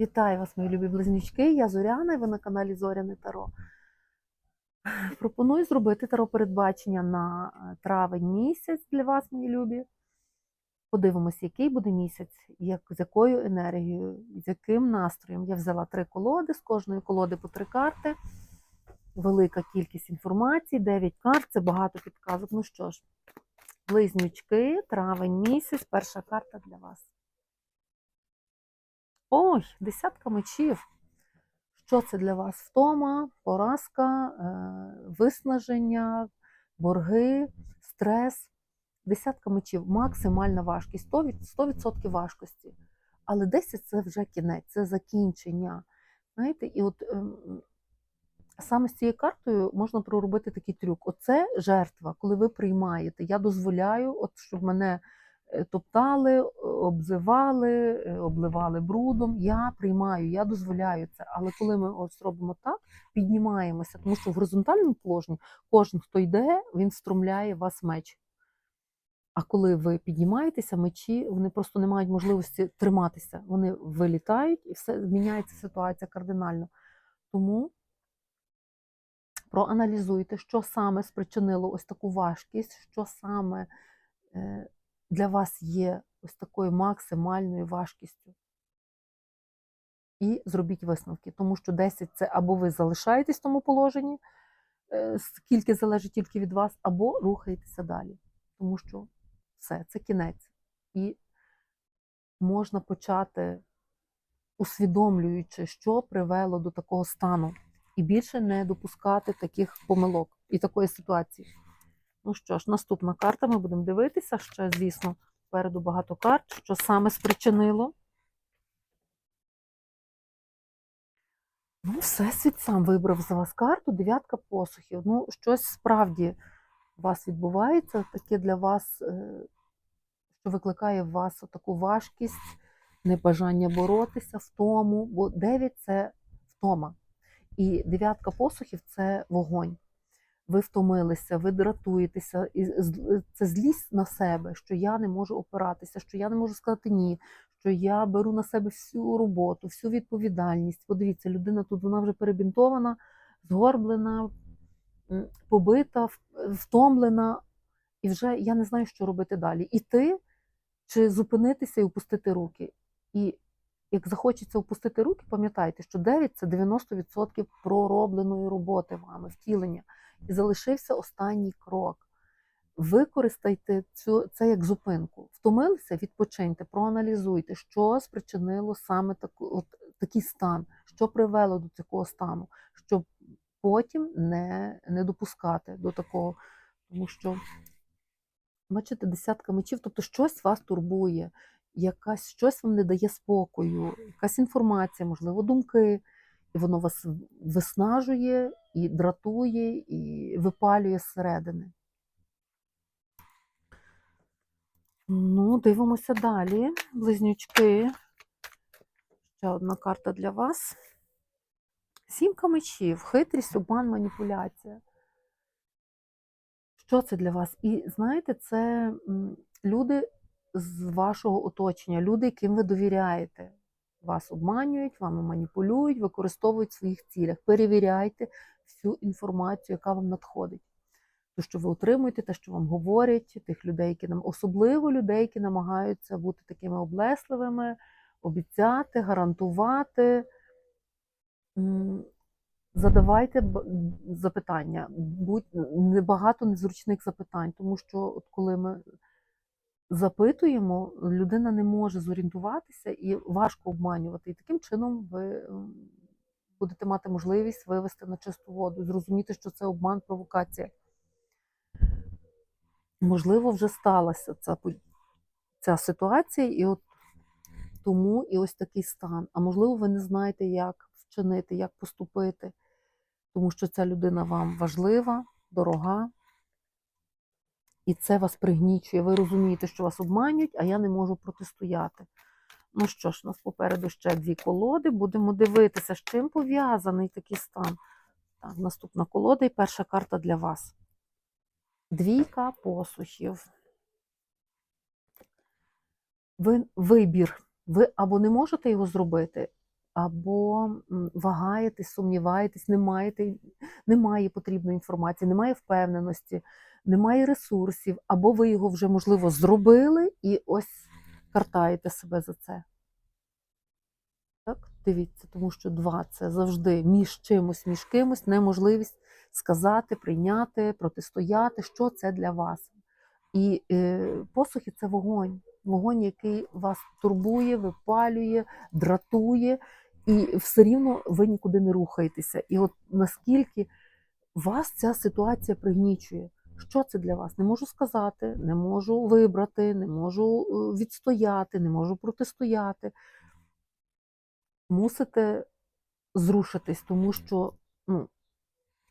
Вітаю вас, мої любі близнючки. Я Зоряна, і ви на каналі Зоряне Таро. Пропоную зробити таро передбачення на е, травень місяць для вас, мої любі. Подивимося, який буде місяць, як, з якою енергією, з яким настроєм. Я взяла три колоди, з кожної колоди по три карти. Велика кількість інформації, 9 карт, це багато підказок. Ну що ж, близнючки, травень місяць, перша карта для вас. Ой, десятка мечів. Що це для вас? Втома, поразка, е, виснаження, борги, стрес. Десятка мечів, максимальна важкість, 100%, 100% важкості. Але 10 це вже кінець, це закінчення. Знаєте, і от ем, саме з цією картою можна проробити такий трюк. Оце жертва, коли ви приймаєте. Я дозволяю, от щоб мене топтали, обзивали, е, обливали брудом. Я приймаю, я дозволяю це. Але коли ми ось робимо так, піднімаємося, тому що в горизонтальному положенні кожен, хто йде, він струмляє вас меч. А коли ви піднімаєтеся, мечі вони просто не мають можливості триматися. Вони вилітають і все зміняється ситуація кардинально. Тому проаналізуйте, що саме спричинило ось таку важкість, що саме е, для вас є ось такою максимальною важкістю. І зробіть висновки, тому що 10 це або ви залишаєтесь в тому положенні, е, скільки залежить тільки від вас, або рухаєтеся далі. Тому що все, це кінець. І можна почати, усвідомлюючи, що привело до такого стану, і більше не допускати таких помилок і такої ситуації. Ну що ж, наступна карта, ми будемо дивитися. Ще, звісно, попереду багато карт, що саме спричинило. Ну, Всесвіт сам вибрав за вас карту, дев'ятка посухів. Ну, щось справді у вас відбувається, таке для вас, е, що викликає в вас таку важкість, небажання боротися, втому, бо дев'ять це втома. І дев'ятка посухів це вогонь. Ви втомилися, ви дратуєтеся, і це злість на себе, що я не можу опиратися, що я не можу сказати ні, що я беру на себе всю роботу, всю відповідальність. Подивіться, людина тут вона вже перебінтована, згорблена, побита, втомлена, і вже я не знаю, що робити далі. Іти чи зупинитися і опустити руки. І як захочеться опустити руки, пам'ятайте, що 9 це 90% проробленої роботи вами, втілення. І залишився останній крок. Використайте цю, це як зупинку. Втомилися, відпочиньте, проаналізуйте, що спричинило саме таку, от, такий стан, що привело до такого стану, щоб потім не, не допускати до такого. Тому що, бачите, десятка мечів, тобто щось вас турбує, якась щось вам не дає спокою, якась інформація, можливо, думки, і воно вас виснажує і дратує, і випалює зсередини. Ну, дивимося далі. Близнючки. Ще одна карта для вас. Сімка мечів, хитрість, обман, маніпуляція. Що це для вас? І знаєте, це люди з вашого оточення, люди, яким ви довіряєте. Вас обманюють, вами маніпулюють, використовують в своїх цілях. Перевіряйте всю інформацію, яка вам надходить. Те, що ви отримуєте, те, що вам говорять, тих людей, які нам особливо людей, які намагаються бути такими облесливими, обіцяти, гарантувати. Задавайте запитання, будь небагато незручних запитань, тому що от коли ми запитуємо, людина не може зорієнтуватися і важко обманювати. І таким чином ви будете мати можливість вивести на чисту воду, зрозуміти, що це обман, провокація. Можливо, вже сталася ця, ця ситуація, і от тому і ось такий стан. А можливо, ви не знаєте, як вчинити, як поступити, тому що ця людина вам важлива, дорога, і це вас пригнічує. Ви розумієте, що вас обманюють, а я не можу протистояти. Ну що ж, у нас попереду ще дві колоди. Будемо дивитися, з чим пов'язаний такий стан. Так, наступна колода і перша карта для вас. Двійка посухів. Ви, вибір. Ви або не можете його зробити, або вагаєтесь, сумніваєтесь, не маєте, немає потрібної інформації, немає впевненості, немає ресурсів, або ви його вже, можливо, зробили і ось картаєте себе за це. Так, дивіться, тому що два це завжди між чимось, між кимось, неможливість сказати, прийняти, протистояти, що це для вас. І е, посухи це вогонь. Вогонь, який вас турбує, випалює, дратує, і все рівно ви нікуди не рухаєтеся. І от наскільки вас ця ситуація пригнічує, що це для вас? Не можу сказати, не можу вибрати, не можу е, відстояти, не можу протистояти. Мусите зрушитись, тому що ну,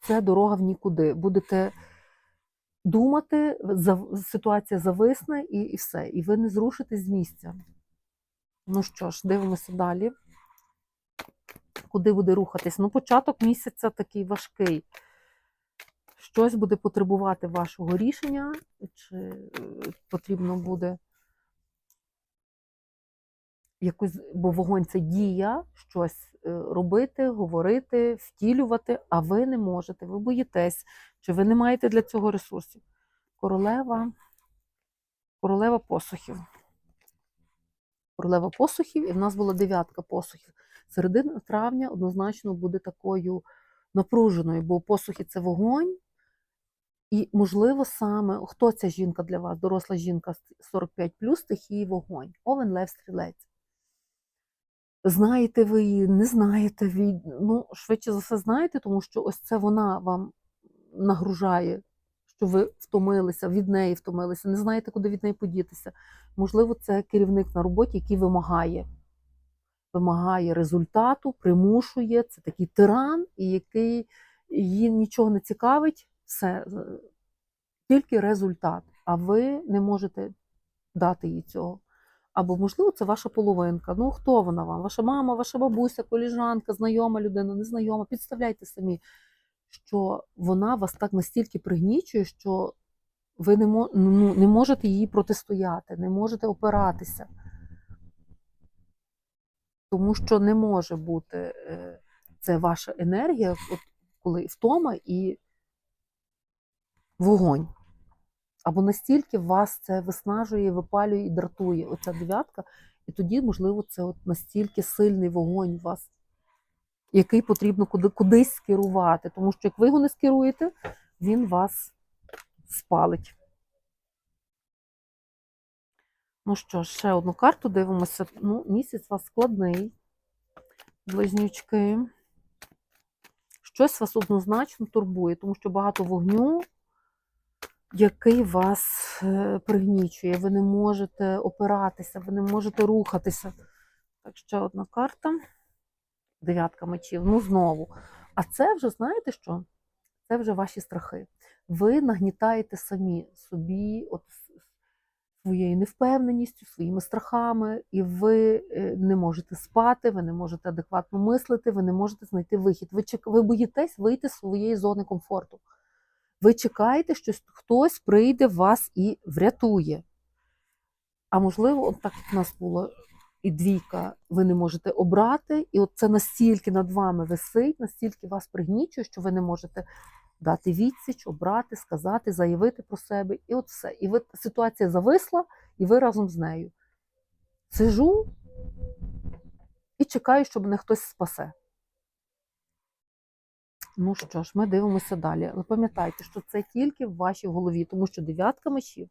це дорога в нікуди. Будете думати, ситуація зависне і, і все. І ви не зрушитесь з місця. Ну що ж, дивимося далі. Куди буде рухатись? Ну, початок місяця такий важкий. Щось буде потребувати вашого рішення, чи е, потрібно буде якусь, бо вогонь це дія, щось е, робити, говорити, втілювати, а ви не можете, ви боїтесь, чи ви не маєте для цього ресурсів. Королева, королева посухів. Королева посухів, і в нас була дев'ятка посухів. Середина травня однозначно буде такою напруженою, бо посухи це вогонь. І, можливо, саме хто ця жінка для вас, доросла жінка 45 стихії вогонь. Овен Лев Стрілець. Знаєте ви її, не знаєте ви, ну, швидше за все знаєте, тому що ось це вона вам нагружає, що ви втомилися, від неї втомилися, не знаєте, куди від неї подітися. Можливо, це керівник на роботі, який вимагає. Вимагає результату, примушує, це такий тиран, і який її нічого не цікавить, все, тільки результат. А ви не можете дати їй цього. Або, можливо, це ваша половинка. Ну, хто вона вам? Ваша мама, ваша бабуся, коліжанка, знайома людина, незнайома. Підставляйте самі, що вона вас так настільки пригнічує, що ви не, ну, не можете її протистояти, не можете опиратися. Тому що не може бути е, це ваша енергія, от коли втома і вогонь. Або настільки вас це виснажує, випалює і дратує оця дев'ятка, і тоді, можливо, це от настільки сильний вогонь у вас, який потрібно куди, кудись скерувати. Тому що як ви його не скеруєте, він вас спалить. Ну що, ще одну карту дивимося. Ну, місяць у вас складний, близнючки. Щось вас однозначно турбує, тому що багато вогню, який вас е, пригнічує. Ви не можете опиратися, ви не можете рухатися. Так, ще одна карта. Дев'ятка мечів. Ну, знову. А це вже, знаєте що? Це вже ваші страхи. Ви нагнітаєте самі собі от своєю невпевненістю, своїми страхами, і ви е, не можете спати, ви не можете адекватно мислити, ви не можете знайти вихід. Ви, ви боїтесь вийти з своєї зони комфорту. Ви чекаєте, що хтось прийде вас і врятує. А можливо, от так як в нас було і двійка, ви не можете обрати, і от це настільки над вами висить, настільки вас пригнічує, що ви не можете дати відсіч, обрати, сказати, заявити про себе. І от все. І ви, ситуація зависла, і ви разом з нею. Сижу і чекаю, щоб мене хтось спасе. Ну що ж, ми дивимося далі. Але пам'ятайте, що це тільки в вашій голові, тому що дев'ятка мечів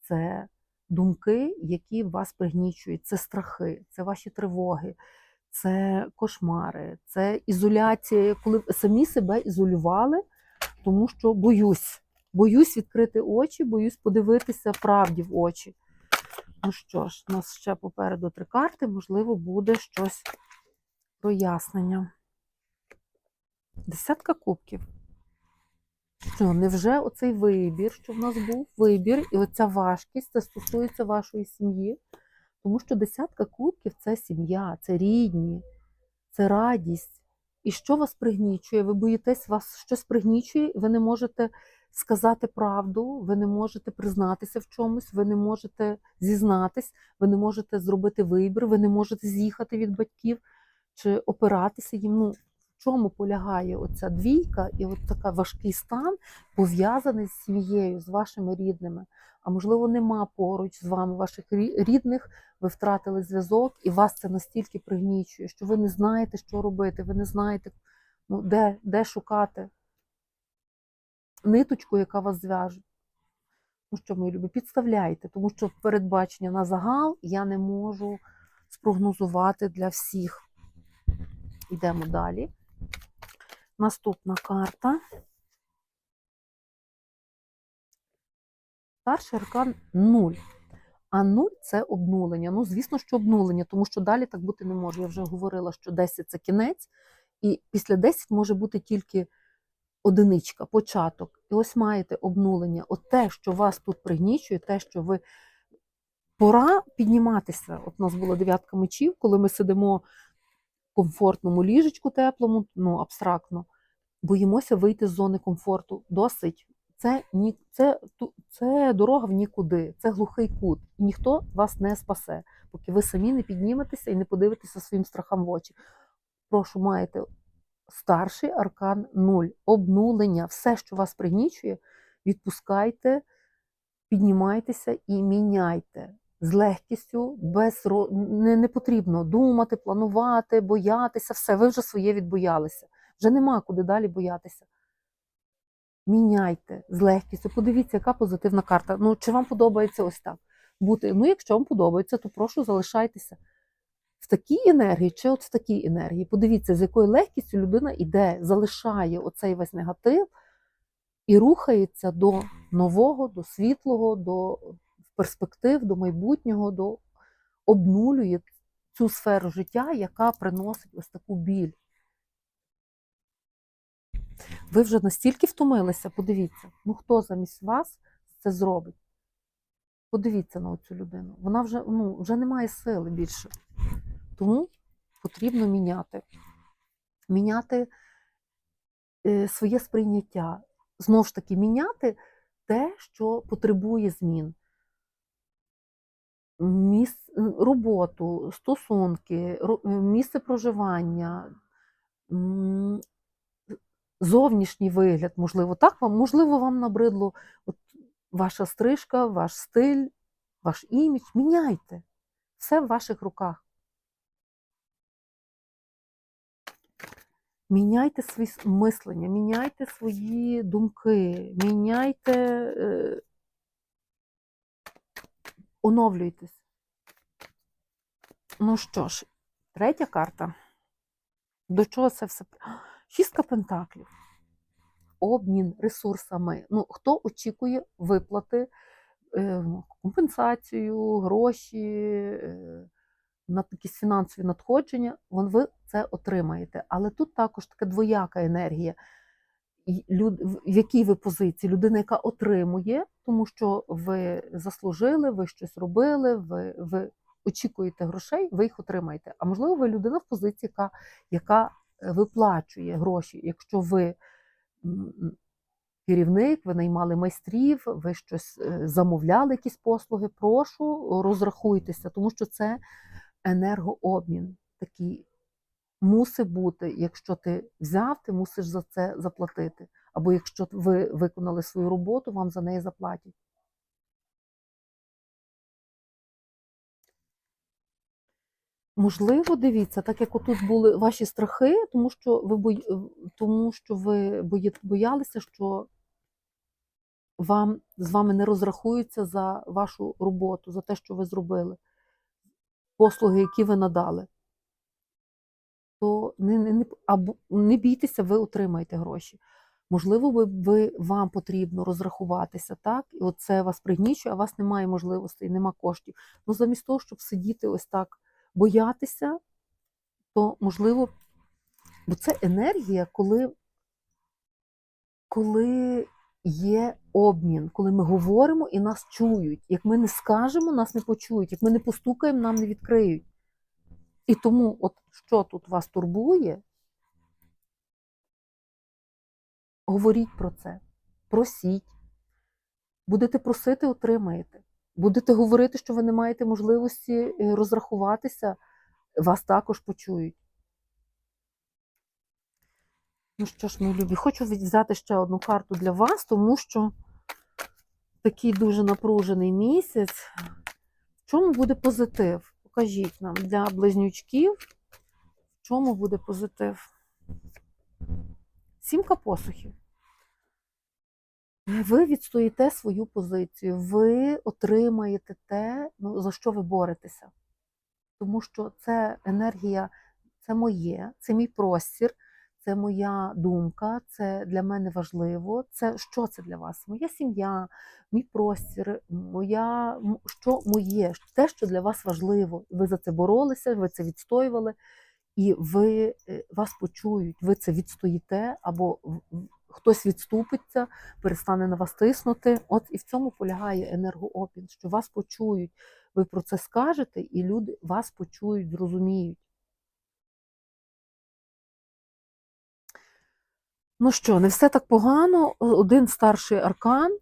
це думки, які вас пригнічують, це страхи, це ваші тривоги, це кошмари, це ізоляція, коли самі себе ізолювали, тому що боюсь. Боюсь відкрити очі, боюсь подивитися правді в очі. Ну що ж, у нас ще попереду три карти, можливо, буде щось прояснення. Десятка кубків. Що, невже оцей вибір, що в нас був вибір, і оця важкість це стосується вашої сім'ї? Тому що десятка кубків це сім'я, це рідні, це радість. І що вас пригнічує? Ви боїтесь, вас щось пригнічує, ви не можете сказати правду, ви не можете признатися в чомусь, ви не можете зізнатись, ви не можете зробити вибір, ви не можете з'їхати від батьків. чи опиратися їм. Ну, чому полягає оця двійка і от така важкий стан пов'язаний з сім'єю, з вашими рідними. А можливо, нема поруч з вами ваших рідних, ви втратили зв'язок, і вас це настільки пригнічує, що ви не знаєте, що робити, ви не знаєте, ну, де, де шукати ниточку, яка вас зв'яже. Ну що, мої любі, підставляйте, тому що передбачення на загал я не можу спрогнозувати для всіх. Йдемо далі. Наступна карта. Старший аркан 0. А 0 це обнулення. Ну, звісно, що обнулення, тому що далі так бути не може. Я вже говорила, що 10 це кінець, і після 10 може бути тільки одиничка, початок. І ось маєте обнулення. От те, що вас тут пригнічує, те, що ви пора підніматися. От у нас була дев'ятка мечів, коли ми сидимо в комфортному ліжечку теплому, ну абстрактно, боїмося вийти з зони комфорту. Досить. Це, ні, це, це дорога в нікуди, це глухий кут. І ніхто вас не спасе, поки ви самі не підніметеся і не подивитеся своїм страхам в очі. Прошу, маєте старший аркан 0, обнулення, все, що вас пригнічує, відпускайте, піднімайтеся і міняйте. З легкістю, без не, не потрібно думати, планувати, боятися, все, ви вже своє відбоялися. Вже нема куди далі боятися. Міняйте з легкістю. Подивіться, яка позитивна карта. Ну, чи вам подобається ось так бути? Ну, якщо вам подобається, то прошу залишайтеся в такій енергії чи от в такій енергії. Подивіться, з якою легкістю людина йде, залишає оцей весь негатив і рухається до нового, до світлого, до перспектив, до майбутнього, до обнулює цю сферу життя, яка приносить ось таку біль. Ви вже настільки втомилися, подивіться, ну хто замість вас це зробить? Подивіться на цю людину. Вона вже, ну, вже не має сили більше. Тому потрібно міняти. Міняти е, своє сприйняття. Знову ж таки, міняти те, що потребує змін. Міс... Роботу, стосунки, місце проживання, зовнішній вигляд, можливо, так вам, можливо, вам набридло от, ваша стрижка, ваш стиль, ваш імідж. Міняйте. Все в ваших руках. Міняйте свої мислення, міняйте свої думки, міняйте, е, оновлюйтесь. Ну що ж, третя карта. До чого це все? Шістка пентаклів. Обмін ресурсами. Ну, хто очікує виплати, е, компенсацію, гроші, е, на якісь фінансові надходження, вон ви це отримаєте. Але тут також така двояка енергія. В якій ви позиції? Людина, яка отримує, тому що ви заслужили, ви щось робили, ви, ви очікуєте грошей, ви їх отримаєте. А можливо, ви людина в позиції, яка, яка виплачує гроші. Якщо ви керівник, ви наймали майстрів, ви щось е, замовляли, якісь послуги, прошу, розрахуйтеся, тому що це енергообмін такий мусить бути. Якщо ти взяв, ти мусиш за це заплатити. Або якщо ви виконали свою роботу, вам за неї заплатять. Можливо, дивіться, так як отут були ваші страхи, тому що ви бої... тому що ви бої... боялися, що вам з вами не розрахуються за вашу роботу, за те, що ви зробили, послуги, які ви надали. То не, не, не, або, не бійтеся, ви отримаєте гроші. Можливо, ви, ви, вам потрібно розрахуватися, так? І оце вас пригнічує, а у вас немає можливостей, нема коштів. Ну, замість того, щоб сидіти ось так, боятися, то можливо, бо це енергія, коли, коли є обмін, коли ми говоримо і нас чують. Як ми не скажемо, нас не почують, як ми не постукаємо, нам не відкриють. І тому, от що тут вас турбує, говоріть про це, просіть. Будете просити, отримаєте. Будете говорити, що ви не маєте можливості е, розрахуватися, вас також почують. Ну що ж, мої любі, хочу взяти ще одну карту для вас, тому що такий дуже напружений місяць. В чому буде позитив? Покажіть нам для близнючків, в чому буде позитив? Сімка посухів. Ви відстоїте свою позицію, ви отримаєте те, ну, за що ви боретеся. Тому що це енергія, це моє, це мій простір, це моя думка, це для мене важливо. Це що це для вас? Моя сім'я, мій простір, моя що моє, те, що для вас важливо. Ви за це боролися, ви це відстоювали, і ви е, вас почують, ви це відстоїте, або хтось відступиться, перестане на вас тиснути. От і в цьому полягає енергоопін, що вас почують. Ви про це скажете, і люди вас почують, зрозуміють. Ну що, не все так погано. Один старший аркан,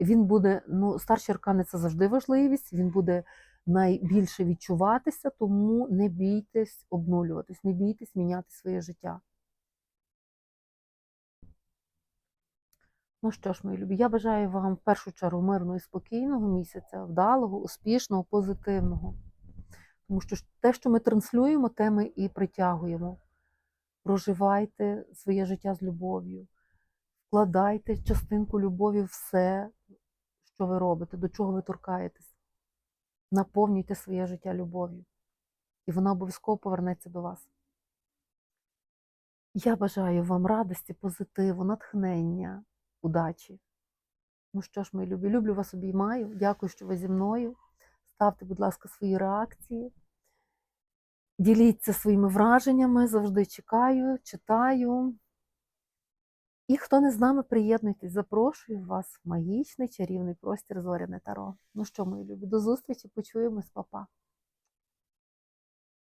він буде, ну, старші аркани це завжди важливість, він буде найбільше відчуватися, тому не бійтесь обнулюватись, не бійтесь міняти своє життя. Ну що ж, мої любі, я бажаю вам в першу чергу мирного і спокійного місяця, вдалого, успішного, позитивного. Тому що те, що ми транслюємо, те ми і притягуємо. Проживайте своє життя з любов'ю, вкладайте частинку любові в все, що ви робите, до чого ви торкаєтесь. Наповнюйте своє життя любов'ю. І вона обов'язково повернеться до вас. Я бажаю вам радості, позитиву, натхнення, удачі. Ну що ж, мої любі, люблю вас обіймаю. Дякую, що ви зі мною. Ставте, будь ласка, свої реакції. Діліться своїми враженнями, завжди чекаю, читаю. І хто не з нами, приєднуйтесь, запрошую вас в магічний чарівний простір Зоряне Таро. Ну що, мої любі, до зустрічі, почуємось, па-па.